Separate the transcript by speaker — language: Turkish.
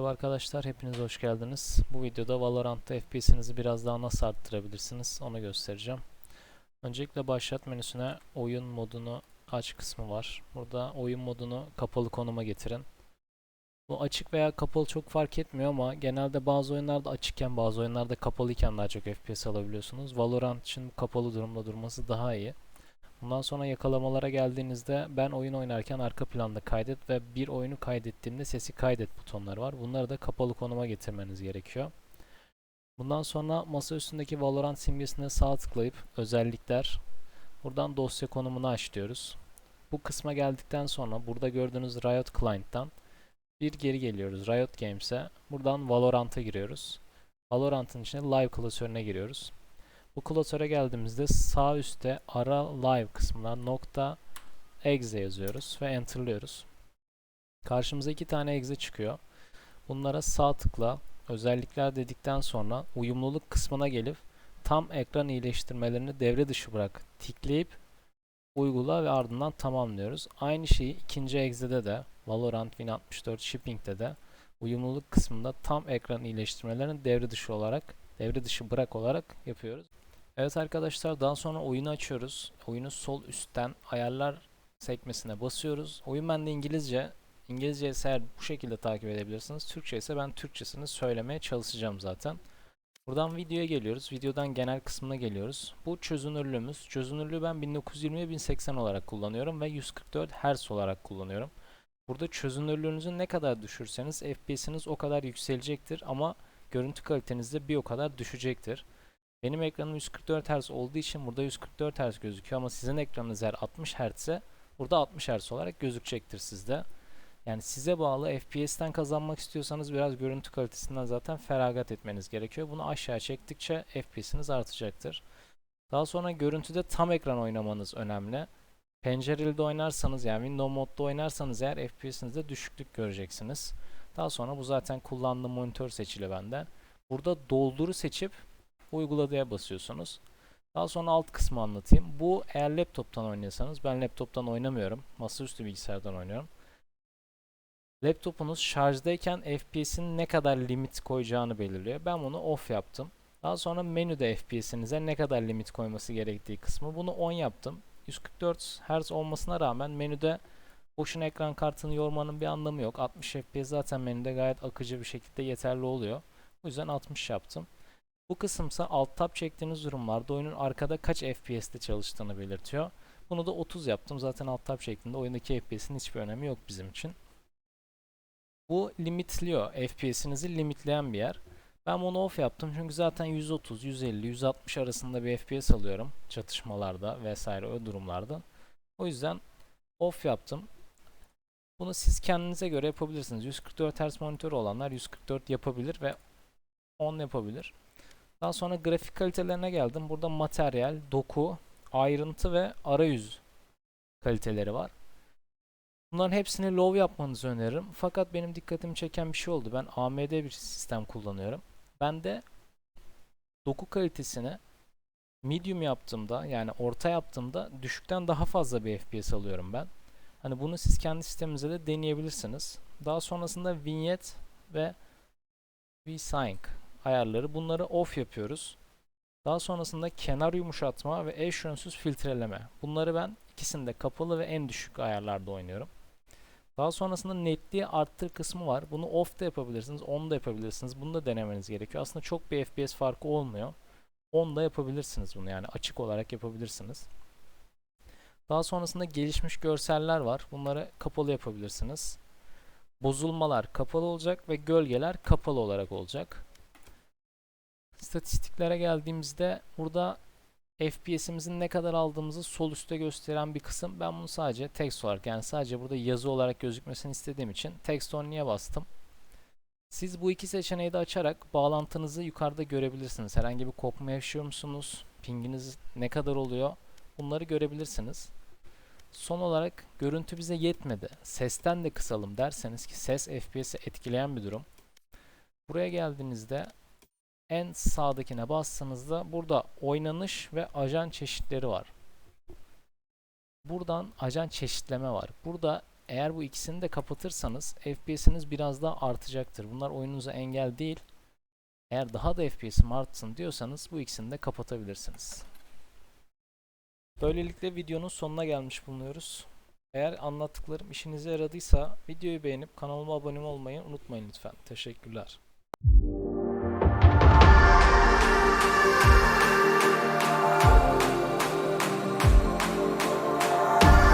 Speaker 1: arkadaşlar, hepiniz hoş geldiniz. Bu videoda Valorant'ta FPS'inizi biraz daha nasıl arttırabilirsiniz onu göstereceğim. Öncelikle başlat menüsüne oyun modunu aç kısmı var. Burada oyun modunu kapalı konuma getirin. Bu açık veya kapalı çok fark etmiyor ama genelde bazı oyunlarda açıkken bazı oyunlarda kapalıyken daha çok FPS alabiliyorsunuz. Valorant için kapalı durumda durması daha iyi. Bundan sonra yakalamalara geldiğinizde ben oyun oynarken arka planda kaydet ve bir oyunu kaydettiğimde sesi kaydet butonları var. Bunları da kapalı konuma getirmeniz gerekiyor. Bundan sonra masa üstündeki Valorant simgesine sağ tıklayıp özellikler buradan dosya konumunu aç diyoruz. Bu kısma geldikten sonra burada gördüğünüz Riot Client'tan bir geri geliyoruz Riot Games'e. Buradan Valorant'a giriyoruz. Valorant'ın içine Live klasörüne giriyoruz. Bu klasöre geldiğimizde sağ üstte ara live kısmına nokta exe yazıyoruz ve enterlıyoruz. Karşımıza iki tane exe çıkıyor. Bunlara sağ tıkla özellikler dedikten sonra uyumluluk kısmına gelip tam ekran iyileştirmelerini devre dışı bırak tikleyip uygula ve ardından tamamlıyoruz. Aynı şeyi ikinci exe'de de Valorant 1064 Shipping'de de uyumluluk kısmında tam ekran iyileştirmelerini devre dışı olarak devre dışı bırak olarak yapıyoruz. Evet arkadaşlar daha sonra oyunu açıyoruz. Oyunu sol üstten ayarlar sekmesine basıyoruz. Oyun bende İngilizce. İngilizce ise bu şekilde takip edebilirsiniz. Türkçe ise ben Türkçesini söylemeye çalışacağım zaten. Buradan videoya geliyoruz. Videodan genel kısmına geliyoruz. Bu çözünürlüğümüz. Çözünürlüğü ben 1920 1080 olarak kullanıyorum ve 144 Hz olarak kullanıyorum. Burada çözünürlüğünüzü ne kadar düşürseniz FPS'iniz o kadar yükselecektir ama görüntü kaliteniz de bir o kadar düşecektir. Benim ekranım 144 Hz olduğu için burada 144 Hz gözüküyor ama sizin ekranınız eğer 60 Hz ise burada 60 Hz olarak gözükecektir sizde. Yani size bağlı FPS'ten kazanmak istiyorsanız biraz görüntü kalitesinden zaten feragat etmeniz gerekiyor. Bunu aşağı çektikçe FPS'iniz artacaktır. Daha sonra görüntüde tam ekran oynamanız önemli. Pencereli de oynarsanız yani Windows modda oynarsanız eğer FPS'inizde düşüklük göreceksiniz. Daha sonra bu zaten kullandığım monitör seçili bende. Burada dolduru seçip uyguladıya basıyorsunuz. Daha sonra alt kısmı anlatayım. Bu eğer laptoptan oynuyorsanız ben laptoptan oynamıyorum. Masaüstü bilgisayardan oynuyorum. Laptopunuz şarjdayken FPS'in ne kadar limit koyacağını belirliyor. Ben bunu off yaptım. Daha sonra menüde FPS'inize ne kadar limit koyması gerektiği kısmı bunu on yaptım. 144 Hz olmasına rağmen menüde boşuna ekran kartını yormanın bir anlamı yok. 60 FPS zaten menüde gayet akıcı bir şekilde yeterli oluyor. O yüzden 60 yaptım. Bu kısımsa alt tab çektiğiniz durumlarda oyunun arkada kaç FPS'te çalıştığını belirtiyor. Bunu da 30 yaptım. Zaten alt tab şeklinde oyundaki FPS'in hiçbir önemi yok bizim için. Bu limitliyor. FPS'inizi limitleyen bir yer. Ben bunu off yaptım çünkü zaten 130, 150, 160 arasında bir FPS alıyorum çatışmalarda vesaire o durumlarda. O yüzden off yaptım. Bunu siz kendinize göre yapabilirsiniz. 144 Hz monitörü olanlar 144 yapabilir ve 10 yapabilir. Daha sonra grafik kalitelerine geldim. Burada materyal, doku, ayrıntı ve arayüz kaliteleri var. Bunların hepsini low yapmanızı öneririm. Fakat benim dikkatimi çeken bir şey oldu. Ben AMD bir sistem kullanıyorum. Ben de doku kalitesini medium yaptığımda yani orta yaptığımda düşükten daha fazla bir FPS alıyorum ben. Hani bunu siz kendi sisteminizde de deneyebilirsiniz. Daha sonrasında vignette ve VSync ayarları bunları off yapıyoruz. Daha sonrasında kenar yumuşatma ve eş filtreleme. Bunları ben ikisinde kapalı ve en düşük ayarlarda oynuyorum. Daha sonrasında netliği arttır kısmı var. Bunu off da yapabilirsiniz, on da yapabilirsiniz. Bunu da denemeniz gerekiyor. Aslında çok bir FPS farkı olmuyor. On da yapabilirsiniz bunu yani açık olarak yapabilirsiniz. Daha sonrasında gelişmiş görseller var. Bunları kapalı yapabilirsiniz. Bozulmalar kapalı olacak ve gölgeler kapalı olarak olacak. İstatistiklere geldiğimizde burada FPS'imizin ne kadar aldığımızı sol üstte gösteren bir kısım. Ben bunu sadece text olarak yani sadece burada yazı olarak gözükmesini istediğim için text only'e bastım. Siz bu iki seçeneği de açarak bağlantınızı yukarıda görebilirsiniz. Herhangi bir kopma yaşıyor musunuz? Pinginiz ne kadar oluyor? Bunları görebilirsiniz. Son olarak görüntü bize yetmedi. Sesten de kısalım derseniz ki ses FPS'i etkileyen bir durum. Buraya geldiğinizde en sağdakine bastığınızda burada oynanış ve ajan çeşitleri var. Buradan ajan çeşitleme var. Burada eğer bu ikisini de kapatırsanız FPS'iniz biraz daha artacaktır. Bunlar oyununuza engel değil. Eğer daha da FPS'im artsın diyorsanız bu ikisini de kapatabilirsiniz. Böylelikle videonun sonuna gelmiş bulunuyoruz. Eğer anlattıklarım işinize yaradıysa videoyu beğenip kanalıma abone olmayı unutmayın lütfen. Teşekkürler.